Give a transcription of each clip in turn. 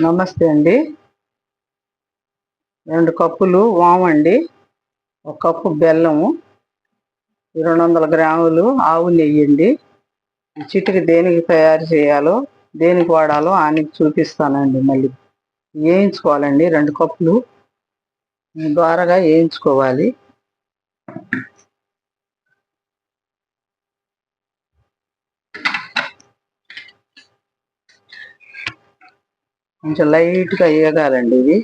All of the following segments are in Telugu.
నమస్తే అండి. రెండు కప్పులు వామండి ఒక కప్పు బెల్లము. రెండు వందల గ్రాములు ఆవు నెయ్యి అండి. చిటికి దేనికి తయారు చేయాలో దేనికి వాడాలో ఆయనకి చూపిస్తానండి మళ్ళీ. వేయించుకోవాలండి రెండు కప్పులు. ద్వారగా వేయించుకోవాలి. కొంచెం లైట్గా వేయగాలండి ఇది.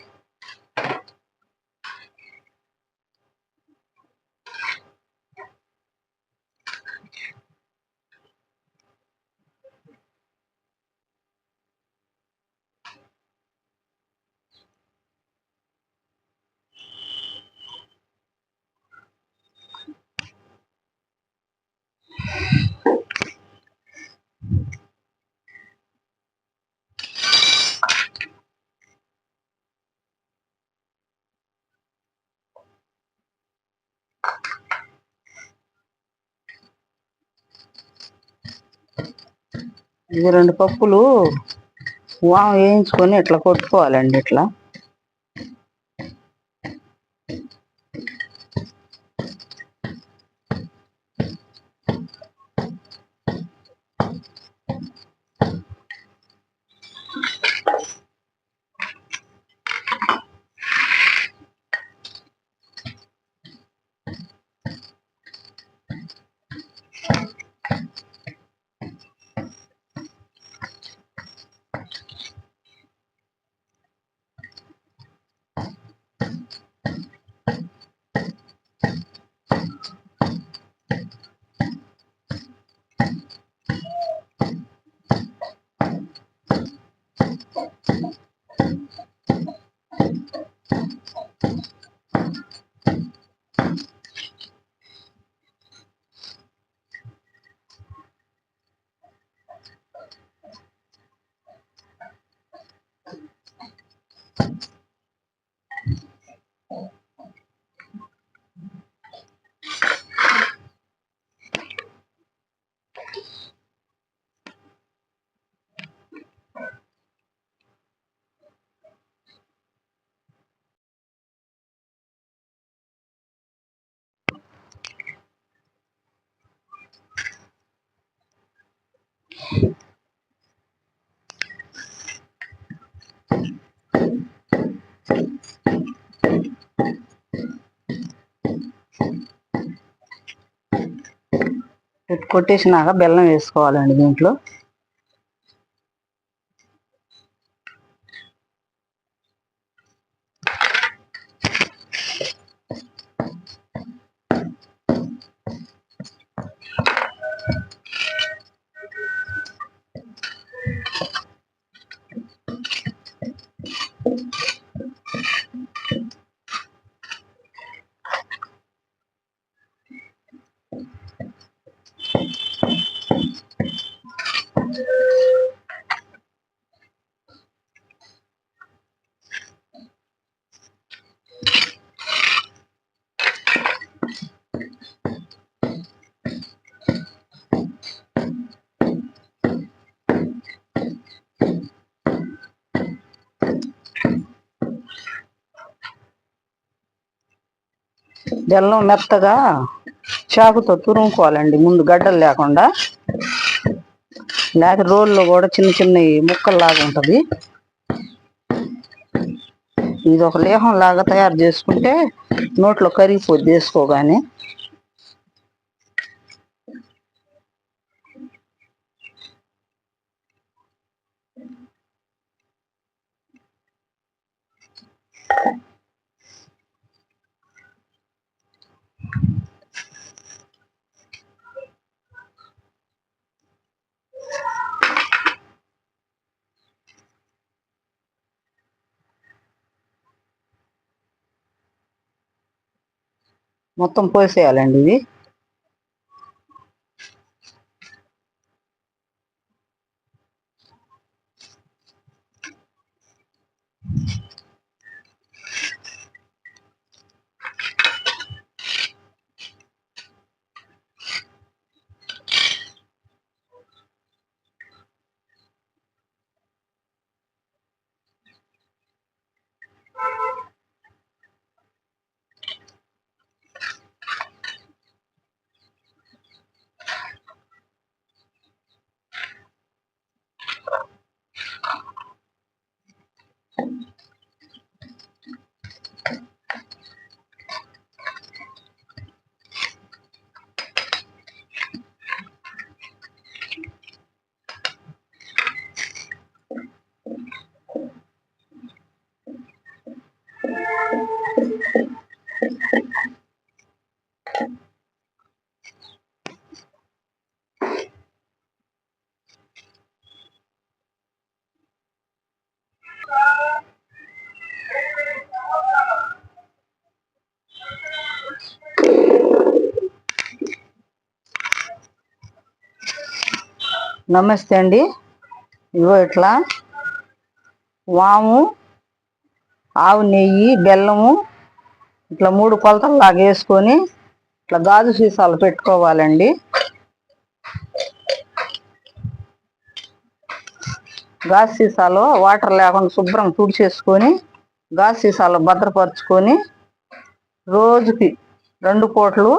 ఇది రెండు పప్పులు వాము వేయించుకొని ఇట్లా కొట్టుకోవాలండి ఇట్లా. కొట్టేసినాక బెల్లం వేసుకోవాలండి దీంట్లో. బెల్లం మెత్తగా చాకుతో తురుముకోవాలండి ముందు గడ్డలు లేకుండా. లేకపోతే రోల్లో కూడా చిన్న చిన్న ముక్కల్లాగా ఉంటుంది. ఇది ఒక లేహం లాగా తయారు చేసుకుంటే నోట్లో కరిగిపోద్ది వేసుకోగానే. మొత్తం పోసేయాలండి ఇది. నమస్తే అండి. ఇగో ఇట్లా వాము ఆవు నెయ్యి బెల్లము ఇట్లా మూడు కొలతలు లాగా వేసుకొని ఇట్లా గాజు సీసాలు పెట్టుకోవాలండి. గాజు సీసాలో వాటర్ లేకుండా శుభ్రం తుడిచేసుకొని గాజు సీసాలో భద్రపరుచుకొని రోజుకి రెండు పూటలు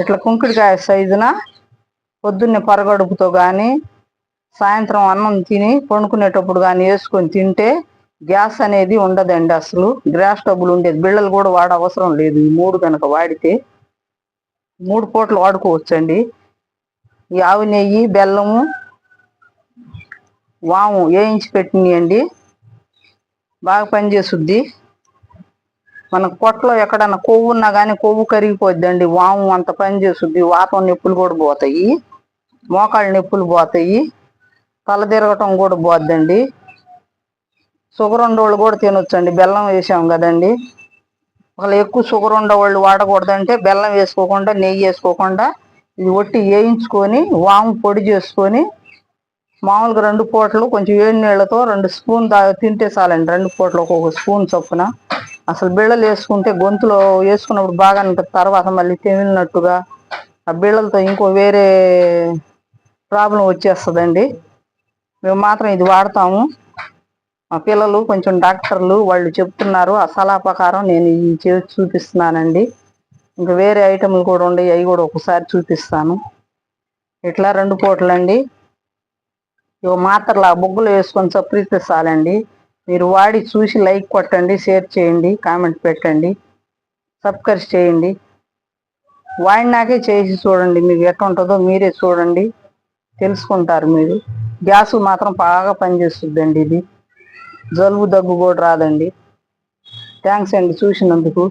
ఇట్లా కుంకుడికాయ సైజున పొద్దున్నే పరగడుపుతో కానీ సాయంత్రం అన్నం తిని పండుకునేటప్పుడు కానీ వేసుకొని తింటే గ్యాస్ అనేది ఉండదండి అసలు. గ్యాస్ డబ్బులు ఉండేది. బిళ్ళలు కూడా వాడ అవసరం లేదు. ఈ మూడు కనుక వాడితే మూడు పూటలు వాడుకోవచ్చండి. ఈ ఆవు నెయ్యి బెల్లము వాము వేయించి పెట్టినాయండి. బాగా పనిచేస్తుంది మనకు పొట్టలో ఎక్కడన్నా కొవ్వు ఉన్నా కానీ కొవ్వు కరిగిపోద్దండి. వాము అంత పని చేస్తుంది వాతం నొప్పులు కూడా పోతాయి. మోకాళ్ళ నొప్పులు పోతాయి తల తిరగటం కూడా పోద్దండి. షుగర్ ఉండేవాళ్ళు కూడా తినొచ్చండి బెల్లం వేసాం కదండి. ఒకళ్ళు ఎక్కువ షుగర్ ఉండేవాళ్ళు వాడకూడదంటే బెల్లం వేసుకోకుండా నెయ్యి వేసుకోకుండా ఇది ఒట్టి వేయించుకొని వాము పొడి చేసుకొని మామూలుగా రెండు పూటలు కొంచెం వేడి నీళ్ళతో రెండు స్పూన్ దా తింటే చాలండి. రెండు పూటలు ఒక్కొక్క స్పూన్ చొప్పున. అసలు బిళ్ళలు వేసుకుంటే గొంతులో వేసుకున్నప్పుడు బాగా అనిపిస్తుంది తర్వాత మళ్ళీ తెమిలినట్టుగా ఆ బిళ్ళలతో ఇంకో వేరే ప్రాబ్లం వచ్చేస్తుందండి. మేము మాత్రం ఇది వాడతాము. మా పిల్లలు కొంచెం డాక్టర్లు వాళ్ళు చెప్తున్నారు. ఆ సలాపకారం నేను ఈ చేసి చూపిస్తున్నానండి. ఇంకా వేరే ఐటమ్లు కూడా ఉన్నాయి. అవి కూడా ఒకసారి చూపిస్తాను. ఇట్లా రెండు పూటలండి. ఇవి మాత్రలు ఆ బొగ్గులు వేసుకొని చప్పరిస్తే చాలండి. మీరు వాడి చూసి లైక్ కొట్టండి షేర్ చేయండి కామెంట్ పెట్టండి. సబ్స్క్రైబ్ చేయండి. వాడినాకే చేసి చూడండి మీకు ఎట్లా ఉంటుందో మీరే చూడండి. తెలుసుకుంటారు మీరు. గ్యాస్ మాత్రం బాగా పనిచేస్తుందండి ఇది. జలుబు దగ్గు కూడా రాదండి. థ్యాంక్స్ అండి చూసినందుకు.